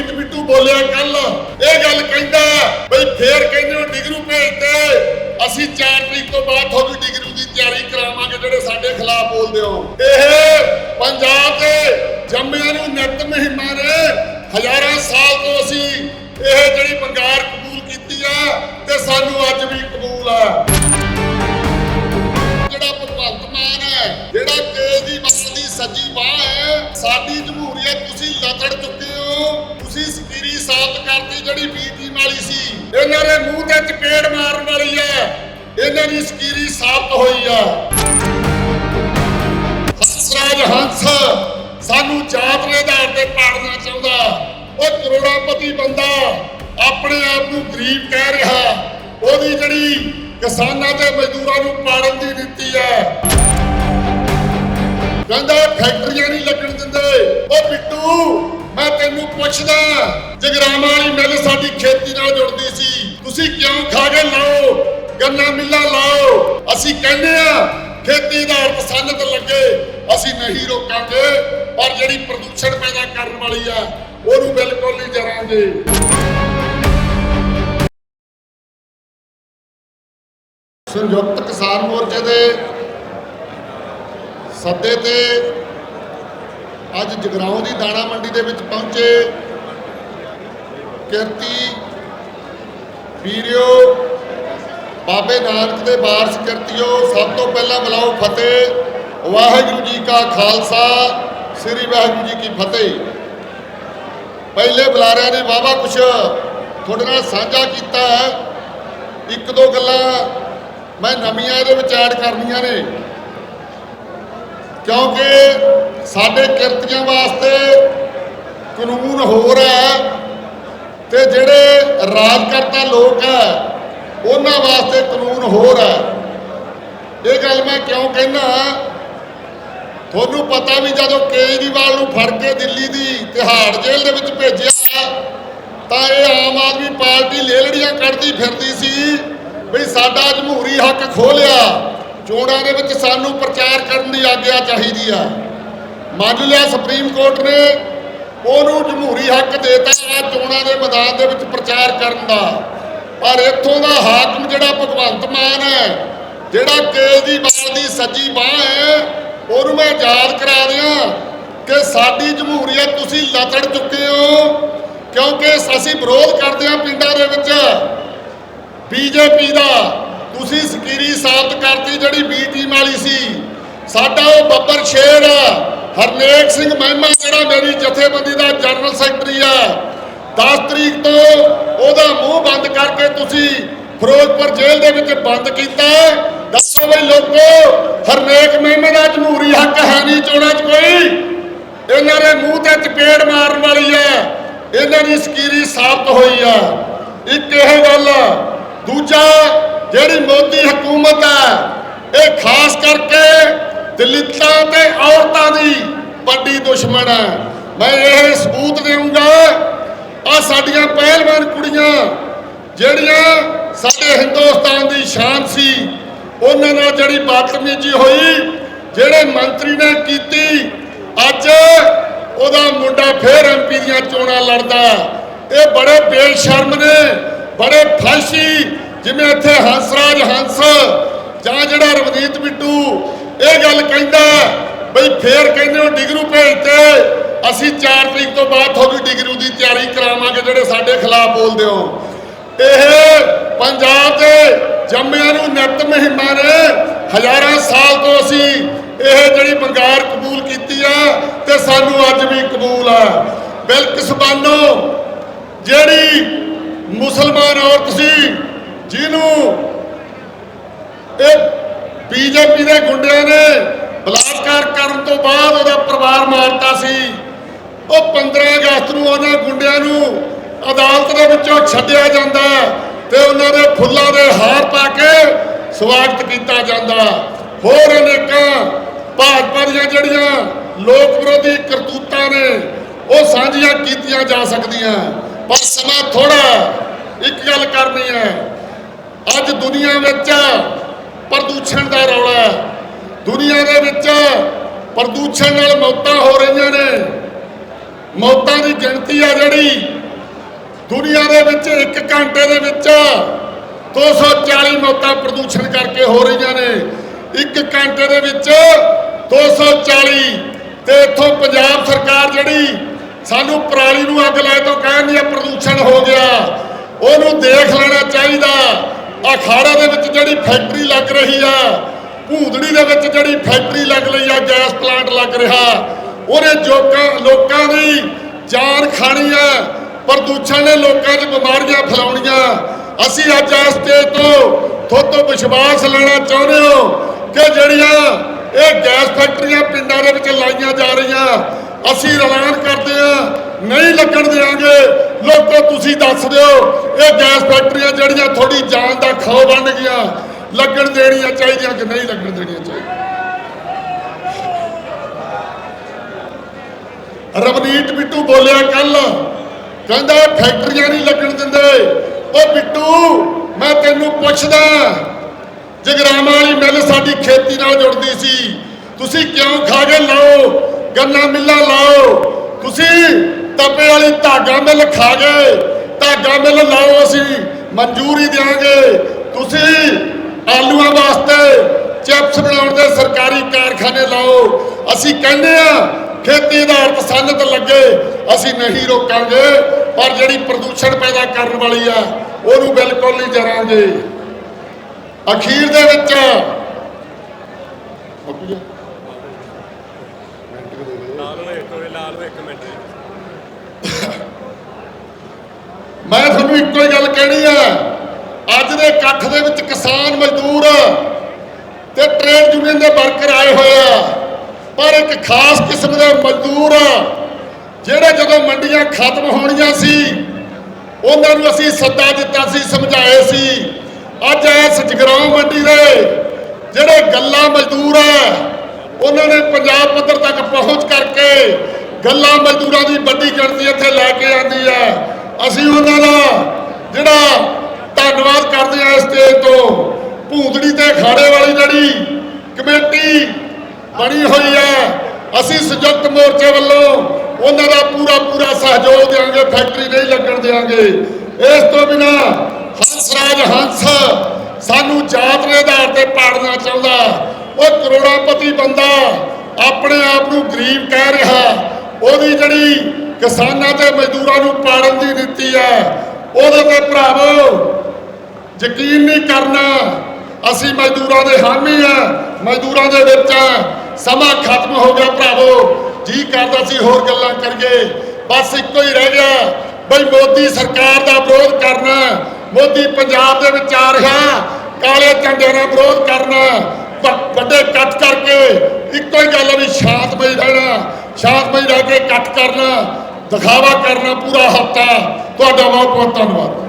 ਰਵਨੀਤ ਬਿੱਟੂ ਬੋਲਿਆ ਕੱਲ। ਇਹ ਗੱਲ ਕਹਿੰਦਾ ਬਈ ਫੇਰ ਕਹਿੰਦੇ ਹੋ ਡਿਗਰੂ ਭੇਜਦੇ ਅਸੀਂ 4 ਤਰੀਕ ਤੋਂ ਬਾਅਦ ਤੁਹਾਨੂੰ ਡਿਗਰੂ ਦੀ ਤਿਆਰੀ ਕਰਾਵਾਂਗੇ ਜਿਹੜੇ ਸਾਡੇ ਖਿਲਾਫ ਬੋਲਦੇ ਹੋ। ਇਹ ਪੰਜਾਬ ਦੇ ਜੰਮਿਆਂ ਨੂੰ ਨਿਤ ਮਹਿਮਾ ਨੇ ਹਜ਼ਾਰਾਂ ਸਾਲ ਤੋਂ ਅਸੀਂ ਇਹ ਜਿਹੜੀ ਬੰਗਾਰ ਕਬੂਲ ਕੀਤੀ ਆ, ਤੇ ਸਾਨੂੰ ਅੱਜ ਵੀ ਕਬੂਲ ਆ। ਜਿਹੜਾ ਭਗਵੰਤ ਮਾਨ ਹੈ, ਜਿਹੜਾ ਕੇਜਰੀਵਾਲ ਦੀ ਸੱਜੀ ਬਾਹ ਹੈ, ਸਾਡੀ ਜਮਹੂਰੀਅਤ ਤੁਸੀਂ ਲਤੜ ਚੁੱਕੇ ਹੋ। ਤੁਸੀਂ ਸਕੀਰੀ ਸਾਬਤ ਕਰਤੀ ਜਿਹੜੀ ਬੀ ਵਾਲੀ ਸੀ। ਇਹਨਾਂ ਦੇ ਮੂੰਹ ਤੇ ਚਪੇੜ ਮਾਰਨ ਵਾਲੀ ਹੈ ਇਹਨਾਂ ਦੀ ਸਕੀਰੀ ਸਾਬਤ ਹੋਈ ਆ। ਹੰਸਰਾਜ ਹੰਸ, ਸਾਨੂੰ ਜਾਤ ਦੇ ਆਧਾਰ ਤੇ ਪਾੜਨਾ ਚਾਹੁੰਦਾ। ਉਹ ਕਰੋੜਾਪਤੀ ਬੰਦਾ, ਆਪਣੇ ਆਪ ਨੂੰ ਗਰੀਬ ਕਹਿ ਰਿਹਾ। ਉਹਦੀ ਜਿਹੜੀ ਕਿਸਾਨਾਂ ਤੇ ਮਜ਼ਦੂਰਾਂ ਨੂੰ ਪਾੜਨ ਦੀ ਨੀਤੀ ਹੈ ਕਹਿੰਦਾ ਫੈਕਟਰੀਆਂ ਨਹੀਂ ਲੱਗਣ ਦਿੰਦੇ। ਉਹ ਬਿੱਟੂ ਮੈਂ ਤੈਨੂੰ ਪੁੱਛਦਾ ਜਗਰਾਮਾ ਵਾਲੀ ਮਿੱਲ ਸਾਡੀ ਖੇਤੀ ਨਾਲ ਜੁੜਦੀ ਸੀ, ਤੁਸੀਂ ਕਿਉਂ ਖਾ ਲਾਓ? ਗੰਨਾ ਮਿੱਲਾਂ ਲਾਓ। ਅਸੀਂ ਕਹਿੰਦੇ ਆ ਖੇਤੀ ਦਾ ਅਰਥ ਲੱਗੇ, ਅਸੀਂ ਨਹੀਂ ਰੋਕਾਂਗੇ, ਪਰ ਜਿਹੜੀ ਪ੍ਰਦੂਸ਼ਣ ਪੈਦਾ ਕਰਨ ਵਾਲੀ ਆ, ਉਹਨੂੰ ਬਿਲਕੁਲ ਨਹੀਂ ਜਰਾਂਗੇ। ਸੰਯੁਕਤ ਕਿਸਾਨ ਮੋਰਚੇ ਦੇ ਸੱਦੇ ਤੇ ਅੱਜ ਜਗਰਾਉਂ ਦੀ ਦਾਣਾ ਮੰਡੀ ਦੇ ਵਿੱਚ ਪਹੁੰਚੇ ਕਿਰਤੀ ਵੀਰਿਓ, ਬਾਬੇ ਨਾਨਕ ਦੇ ਵਾਰਸ ਕਿਰਤੀਓ, ਸਭ ਤੋਂ ਪਹਿਲਾਂ ਬੁਲਾਓ ਫਤਿਹ। ਵਾਹਿਗੁਰੂ ਜੀ ਕਾ ਖਾਲਸਾ, ਸ੍ਰੀ ਵਾਹਿਗੁਰੂ ਜੀ ਕੀ ਫਤਿਹ। ਪਹਿਲੇ ਬੁਲਾਰਿਆਂ ਨੇ ਵਾਵਾ ਕੁਛ ਤੁਹਾਡੇ ਨਾਲ ਸਾਂਝਾ ਕੀਤਾ ਹੈ। ਇੱਕ ਦੋ ਗੱਲਾਂ ਮੈਂ ਨਵੀਆਂ ਇਹਦੇ ਵਿੱਚ ਐਡ ਕਰਨੀਆਂ ਨੇ। ਕਿਉਂਕਿ ਸਾਡੇ ਕਿਰਤੀਆਂ ਵਾਸਤੇ ਕਾਨੂੰਨ ਹੋਰ ਹੈ ਤੇ ਜਿਹੜੇ ਰਾਜਕਰਤਾ ਲੋਕ ਹੈ, ਉਹਨਾਂ ਵਾਸਤੇ ਕਾਨੂੰਨ ਹੋਰ ਹੈ। ਇਹ ਗੱਲ ਮੈਂ ਕਿਉਂ ਕਹਿਣਾ ਤੁਹਾਨੂੰ ਪਤਾ ਵੀ ਜਦੋਂ ਕੇਜਰੀਵਾਲ ਨੂੰ ਫੜ ਕੇ ਦਿੱਲੀ ਦੀ ਤਿਹਾੜ ਜੇਲ੍ਹ ਦੇ ਵਿੱਚ ਭੇਜਿਆ, ਤਾਂ ਇਹ ਆਮ ਆਦਮੀ ਪਾਰਟੀ ਲੇਲੜੀਆਂ ਕੱਢਦੀ ਫਿਰਦੀ ਸੀ ਵੀ ਸਾਡਾ ਜਮਹੂਰੀ ਹੱਕ ਖੋਲਿਆ ਚੋਣਾਂ ਦੇ ਵਿੱਚ ਸਾਨੂੰ ਪ੍ਰਚਾਰ ਕਰਨ ਦੀ ਆਗਿਆ ਚਾਹੀਦੀ ਆ। ਮੰਨ ਲਿਆ ਸੁਪਰੀਮ ਕੋਰਟ ਨੇ, ਉਹਨੂੰ ਜਮਹੂਰੀ ਹੱਕ ਦੇਤਾ ਆ ਚੋਣਾਂ ਦੇ ਮੈਦਾਨ ਦੇ ਵਿੱਚ ਪ੍ਰਚਾਰ ਕਰਨ ਦਾ। ਪਰ ਇੱਥੋਂ ਦਾ ਹਾਕਮ ਜਿਹੜਾ ਭਗਵੰਤ ਮਾਨ ਹੈ, ਜਿਹੜਾ ਕੇਜਰੀਵਾਲ ਦੀ ਸੱਜੀ ਬਾਹ ਹੈ, ਉਹਨੂੰ ਮੈਂ ਯਾਦ ਕਰਾ ਦਿਆਂ ਕਿ ਸਾਡੀ ਜਮਹੂਰੀਅਤ ਤੁਸੀਂ ਲਤੜ ਚੁੱਕੇ ਹੋ, ਕਿਉਂਕਿ ਅਸੀਂ ਵਿਰੋਧ ਕਰਦੇ ਹਾਂ ਪਿੰਡਾਂ ਦੇ ਵਿੱਚ। ਬੀਜੇਪੀ ਦਾ ਤੁਸੀਂ ਸਕੀਰੀ ਸਾਬਤ ਕਰਤੀ ਜਿਹੜੀ ਬੀ ਟੀਮ ਵਾਲੀ ਸੀ। ਸਾਡਾ ਉਹ ਬੱਬਰ ਸ਼ੇਰ ਹਰਨੇਕ ਸਿੰਘ ਮਹਿਮਾ ਜਿਹੜਾ ਮੇਰੀ ਜਥੇਬੰਦੀ ਦਾ ਜਨਰਲ ਸੈਕਟਰੀ ਆ। 10 ਤਰੀਕ ਤੋਂ ਉਹਦਾ ਮੂੰਹ ਬੰਦ ਕਰਕੇ ਤੁਸੀਂ ਫਿਰੋਜ਼ਪੁਰ ਜੇਲ੍ਹ ਦੇ ਵਿੱਚ ਬੰਦ ਕੀਤਾ। ਦੱਸੋ ਬਈ ਲੋਕੋ, ਹਰਨੇਕ ਮਹਿਮੇ ਦਾ ਜਮਹੂਰੀ ਹੱਕ ਹੈ ਨਹੀਂ ਚੋਣਾਂ 'ਚ ਕੋਈ। ਇਹਨਾਂ ਦੇ ਮੂੰਹ ਤੇ ਚਪੇੜ ਮਾਰਨ ਵਾਲੀ ਹੈ ਇਹਨਾਂ ਦੀ ਸਕੀਰੀ ਸਾਬਤ ਹੋਈ ਆ। ਇੱਕ ਇਹ ਗੱਲ ਦੂਜਾ ਜਿਹੜੀ ਮੋਦੀ ਹਕੂਮਤ ਹੈ, ਇਹ ਖਾਸ ਕਰਕੇ ਦਲਿਤਾਂ ਤੇ ਔਰਤਾਂ ਦੀ ਵੱਡੀ ਦੁਸ਼ਮਣ ਹੈ। ਮੈਂ ਇਹ ਸਬੂਤ ਦੇਵਾਂਗਾ ਆ ਸਾਡੀਆਂ ਪਹਿਲਵਾਨ ਕੁੜੀਆਂ, ਜਿਹੜੀਆਂ ਸਾਡੇ ਹਿੰਦੁਸਤਾਨ ਦੀ ਸ਼ਾਨ ਸੀ, ਉਹਨਾਂ ਨਾਲ ਜਿਹੜੀ ਬਦਤਮੀਜ਼ੀ ਹੋਈ, ਜਿਹੜੇ ਮੰਤਰੀ ਨੇ ਕੀਤੀ, ਅੱਜ ਉਹਦਾ ਮੁੰਡਾ ਫੇਰ ਐਮਪੀ ਦੀਆਂ ਚੋਣਾਂ ਲੜਦਾ। ਇਹ ਬੜੇ ਬੇਸ਼ਰਮ ਨੇ, ਬੜੇ ਫਾਸ਼ੀ ਜਿਵੇਂ ਇੱਥੇ ਹੰਸਰਾਜ ਹੰਸ, ਜਾਂ ਜਿਹੜਾ ਰਵਨੀਤ ਬਿੱਟੂ ਇਹ ਗੱਲ ਕਹਿੰਦਾ ਬਈ ਫੇਰ ਕਹਿੰਦੇ ਹੋ ਡਿਗਰੂ ਭੇਜਤੇ ਅਸੀਂ 4 ਤਰੀਕ ਤੋਂ ਬਾਅਦ ਤੁਹਾਨੂੰ ਡਿਗਰੂ ਦੀ ਤਿਆਰੀ ਕਰਾਵਾਂਗੇ ਜਿਹੜੇ ਸਾਡੇ ਖਿਲਾਫ ਬੋਲਦੇ ਹੋ। ਇਹ ਪੰਜਾਬ ਦੇ ਜੰਮਿਆਂ ਨੂੰ ਨਿਤ ਮਹਿਮਾ ਨੇ, ਹਜ਼ਾਰਾਂ ਸਾਲ ਤੋਂ ਅਸੀਂ ਇਹ ਜਿਹੜੀ ਬੰਗਾਰ ਕਬੂਲ ਕੀਤੀ ਆ, ਤੇ ਸਾਨੂੰ ਅੱਜ ਵੀ ਕਬੂਲ ਆ। ਬਿਲਕਿਸਬਾਨੋ ਜਿਹੜੀ ਮੁਸਲਮਾਨ ਔਰਤ ਸੀ ਜਿਹਨੂੰ ਇਹ ਬੀਜੇਪੀ ਦੇ ਗੁੰਡਿਆਂ ਨੇ ਬਲਾਤਕਾਰ ਕਰਨ ਤੋਂ ਬਾਅਦ ਉਹਦਾ ਪਰਿਵਾਰ ਮਾਰਤਾ ਸੀ, ਉਹ 15 ਅਗਸਤ ਨੂੰ ਉਹਨਾਂ ਗੁੰਡਿਆਂ ਨੂੰ ਅਦਾਲਤ ਦੇ ਵਿੱਚੋਂ ਛੱਡਿਆ ਜਾਂਦਾ ਤੇ ਉਹਨਾਂ ਦੇ ਫੁੱਲਾਂ ਦੇ ਹਾਰ ਪਾ ਕੇ ਸਵਾਗਤ ਕੀਤਾ ਜਾਂਦਾ। ਹੋਰ ਅਨੇਕਾਂ ਭਾਜਪਾ ਦੀਆਂ ਜਿਹੜੀਆਂ ਲੋਕ ਵਿਰੋਧੀ ਕਰਤੂਤਾਂ ਨੇ, ਉਹ ਸਾਂਝੀਆਂ ਕੀਤੀਆਂ ਜਾ ਸਕਦੀਆਂ। ਪਰ ਸਮਾਂ ਥੋੜਾ ਇੱਕ ਗੱਲ ਕਰਨੀ ਹੈ। ਅੱਜ ਦੁਨੀਆ ਵਿੱਚ ਪ੍ਰਦੂਸ਼ਣ ਦਾ ਰੌਲਾ ਹੈ। ਦੁਨੀਆ ਦੇ ਵਿੱਚ ਪ੍ਰਦੂਸ਼ਣ ਨਾਲ ਮੌਤਾਂ ਹੋ ਰਹੀਆਂ ਨੇ। ਮੌਤਾਂ ਦੀ ਗਿਣਤੀ ਆ ਜਿਹੜੀ, ਦੁਨੀਆ ਦੇ ਵਿੱਚ ਇੱਕ ਘੰਟੇ ਦੇ ਵਿੱਚ 240 ਮੌਤਾਂ ਪ੍ਰਦੂਸ਼ਣ ਕਰਕੇ ਹੋ ਰਹੀਆਂ ਨੇ। ਇੱਕ ਘੰਟੇ ਦੇ ਵਿੱਚ 240 ਤੇ ਇੱਥੋਂ ਪੰਜਾਬ ਸਰਕਾਰ ਜਿਹੜੀ ਸਾਨੂੰ ਪਰਾਲੀ ਨੂੰ ਅੱਗ ਲਾਏ ਤੋਂ ਕਹਿੰਦੀ ਆ, ਪ੍ਰਦੂਸ਼ਣ ਹੋ ਗਿਆ। ਉਹਨੂੰ ਦੇਖ ਲੈਣਾ ਚਾਹੀਦਾ। ਅਖਾੜਾ ਦੇ ਵਿੱਚ ਜਿਹੜੀ ਫੈਕਟਰੀ ਲੱਗ ਰਹੀ ਆ ਭੂਦੜੀ ਦੇ ਵਿੱਚ ਜਿਹੜੀ ਫੈਕਟਰੀ ਲੱਗ ਰਹੀ ਆ, ਗੈਸ ਪਲਾਂਟ ਲੱਗ ਰਿਹਾ। ਉਹਨੇ ਜੋਕਾਂ, ਲੋਕਾਂ ਦੀ ਜਾਨ ਖਾਣੀ ਆ, ਪ੍ਰਦੂਸ਼ਣ ਨੇ ਲੋਕਾਂ 'ਚ ਬਿਮਾਰੀਆਂ ਫੈਲਾਉਣੀਆਂ। ਅਸੀਂ ਅੱਜ ਇਸ ਸਟੇਜ ਤੋਂ ਤੁਹਾਤੋਂ ਵਿਸ਼ਵਾਸ ਲੈਣਾ ਚਾਹੁੰਦੇ ਹੋ ਕਿ ਜਿਹੜੀਆਂ ਇਹ ਗੈਸ ਫੈਕਟਰੀਆਂ ਪਿੰਡਾਂ ਦੇ ਵਿੱਚ ਲਾਈਆਂ ਜਾ ਰਹੀਆਂ, ਅਸੀਂ ਐਲਾਨ ਕਰਦੇ ਹਾਂ ਨਹੀਂ ਲੱਗਣ ਦੇਵਾਂਗੇ ਲੋਕੋ, ਤੁਸੀਂ ਦੱਸ ਦਿਓ, ਇਹ ਗੈਸ ਫੈਕਟਰੀਆਂ ਜਿਹੜੀਆਂ ਤੁਹਾਡੀ ਜਾਨ ਦਾ ਖੌਅ ਬਣ ਗਈਆਂ, ਲੱਗਣ ਦੇਣੀਆਂ ਚਾਹੀਦੀਆਂ ਕਿ ਨਹੀਂ ਲੱਗਣ ਦੇਣੀਆਂ ਚਾਹੀਦੀਆਂ? ਰਵਨੀਤ ਬਿੱਟੂ ਬੋਲਿਆ ਕੱਲ ਕਹਿੰਦਾ ਫੈਕਟਰੀਆਂ ਨਹੀਂ ਲੱਗਣ ਦਿੰਦੇ। ਉਹ ਬਿੱਟੂ, ਮੈਂ ਤੈਨੂੰ ਪੁੱਛਦਾ ਜਗਰਾਮਾ ਵਾਲੀ ਮਿੱਲ ਸਾਡੀ ਖੇਤੀ ਨਾਲ ਜੁੜਦੀ ਸੀ। ਤੁਸੀਂ ਕਿਉਂ ਖਾ ਕੇ ਲਾਓ, ਗੰਨਾ ਮਿੱਲਾਂ ਲਾਓ? ਤੁਸੀਂ ਤਪੇ ਵਾਲੀ ਧਾਗਾ ਮਿੱਲ ਖਾ ਗਏ। ਧਾਗਾ ਮਿੱਲ ਲਾਓ ਅਸੀਂ, ਮਨਜ਼ੂਰੀ ਦੇਵਾਂਗੇ ਤੁਸੀਂ ਆਲੂਆਂ ਵਾਸਤੇ ਚਿਪਸ ਬਣਾਉਣ ਦੇ ਸਰਕਾਰੀ ਕਾਰਖਾਨੇ ਲਾਓ। ਅਸੀਂ ਕਹਿੰਦੇ ਆ ਖੇਤੀ ਆਧਾਰਿਤ ਸਨਅਤ ਲੱਗੇ, ਅਸੀਂ ਨਹੀਂ ਰੋਕਾਂਗੇ, ਪਰ ਜਿਹੜੀ ਪ੍ਰਦੂਸ਼ਣ ਪੈਦਾ ਕਰਨ ਵਾਲੀ ਆ ਉਹਨੂੰ ਬਿਲਕੁਲ ਨਹੀਂ ਜਰਾਂਗੇ। ਅਖੀਰ ਦੇ ਵਿੱਚ ਲਾ ਲਓ ਇੱਕ ਵੇ ਲਾ ਲਓ ਇੱਕ ਮਿੰਟ ਮੈਂ ਤੁਹਾਨੂੰ ਇੱਕੋ ਹੀ ਗੱਲ ਕਹਿਣੀ ਆ। ਅੱਜ ਦੇ ਇਕੱਠ ਦੇ ਵਿੱਚ ਕਿਸਾਨ ਮਜ਼ਦੂਰ ਤੇ ਟ੍ਰੇਡ ਯੂਨੀਅਨ ਦੇ ਵਰਕਰ ਆਏ ਹੋਏ ਆ। ਪਰ ਇੱਕ ਖਾਸ ਕਿਸਮ ਦੇ ਮਜ਼ਦੂਰ ਜਿਹੜੇ ਜਦੋਂ ਮੰਡੀਆਂ ਖਤਮ ਹੋਣੀਆਂ ਸੀ, ਉਹਨਾਂ ਨੂੰ ਅਸੀਂ ਸੱਦਾ ਦਿੱਤਾ ਸੀ, ਸਮਝਾਏ ਸੀ। ਅੱਜ ਇਸ ਜਗਰਾਉਂ ਮੰਡੀ ਦੇ, ਜਿਹੜੇ ਗੱਲਾਂ ਮਜ਼ਦੂਰ ਆ, ਉਹਨਾਂ ਨੇ ਪੰਜਾਬ ਪੱਧਰ ਤੱਕ ਪਹੁੰਚ ਕਰਕੇ ਗੱਲਾਂ ਮਜ਼ਦੂਰਾਂ ਦੀ ਵੱਡੀ ਗਿਣਤੀ ਇੱਥੇ ਲੈ ਕੇ ਆਂਦੀ ਹੈ ਅਸੀਂ ਉਹਨਾਂ ਦਾ ਜਿਹੜਾ ਧੰਨਵਾਦ ਕਰਦੇ ਹਾਂ ਇਸ ਸਟੇਜ ਤੋਂ ਭੂੰਦੜੀ ਤੇ ਖਾੜੇ ਵਾਲੀ ਜਿਹੜੀ ਕਮੇਟੀ ਬਣੀ ਹੋਈ ਹੈ ਅਸੀਂ ਸੰਯੁਕਤ ਮੋਰਚੇ ਵੱਲੋਂ ਉਹਨਾਂ ਦਾ ਪੂਰਾ ਪੂਰਾ ਸਹਿਯੋਗ ਦੇਵਾਂਗੇ ਫੈਕਟਰੀ ਨਹੀਂ ਲੱਗਣ ਦੇਵਾਂਗੇ ਇਸ ਤੋਂ ਬਿਨਾ ਹੰਸ ਰਾਜ ਹੰਸ ਸਾਨੂੰ ਜਾਤ ਦੇ ਆਧਾਰ ਤੇ ਪਾੜਨਾ ਚਾਹੁੰਦਾ। ਉਹ ਕਰੋੜਾਪਤੀ ਬੰਦਾ ਆਪਣੇ ਆਪ ਨੂੰ ਗਰੀਬ ਕਹਿ ਰਿਹਾ। ਉਹਦੀ ਜਿਹੜੀ ਕਿਸਾਨਾਂ ਤੇ ਮਜ਼ਦੂਰਾਂ ਨੂੰ ਪਾਲਣ ਦੀ ਨੀਤੀ ਹੈ ਉਹਦੇ ਤੇ ਭਰਾਵੋ, ਯਕੀਨ ਨਹੀਂ ਕਰਨਾ, ਅਸੀਂ ਮਜ਼ਦੂਰਾਂ ਦੇ ਹਾਮੀ ਆ। ਮਜ਼ਦੂਰਾਂ ਦੇ ਵਿੱਚ ਸਮਾਂ ਖਤਮ ਹੋ ਗਿਆ ਭਰਾਵੋ। ਜੀ ਕਰਦਾ ਸੀ, ਹੋਰ ਗੱਲਾਂ ਕਰੀਏ। ਬਸ ਇੱਕੋ ਹੀ ਰਹਿ ਗਿਆ। ਬਈ ਮੋਦੀ ਸਰਕਾਰ ਦਾ ਵਿਰੋਧ ਕਰਨਾ, ਮੋਦੀ ਪੰਜਾਬ ਦੇ ਵਿੱਚ ਆ ਰਿਹਾ। ਕਾਲੇ ਝੰਡੇ ਨਾਲ ਵਿਰੋਧ ਕਰਨਾ ਵੱਡੇ ਇਕੱਠ ਕਰਕੇ। ਇੱਕੋ ਹੀ ਗੱਲ ਆ ਵੀ ਸ਼ਾਂਤਮਈ ਰਹਿਣਾ, ਸ਼ਾਂਤਮਈ ਰਹਿ ਕੇ ਇਕੱਠ ਕਰਨਾ। ਦਿਖਾਵਾ ਕਰਨਾ ਪੂਰਾ ਹਫਤਾ ਤੁਹਾਡਾ ਬਹੁਤ ਬਹੁਤ ਧੰਨਵਾਦ।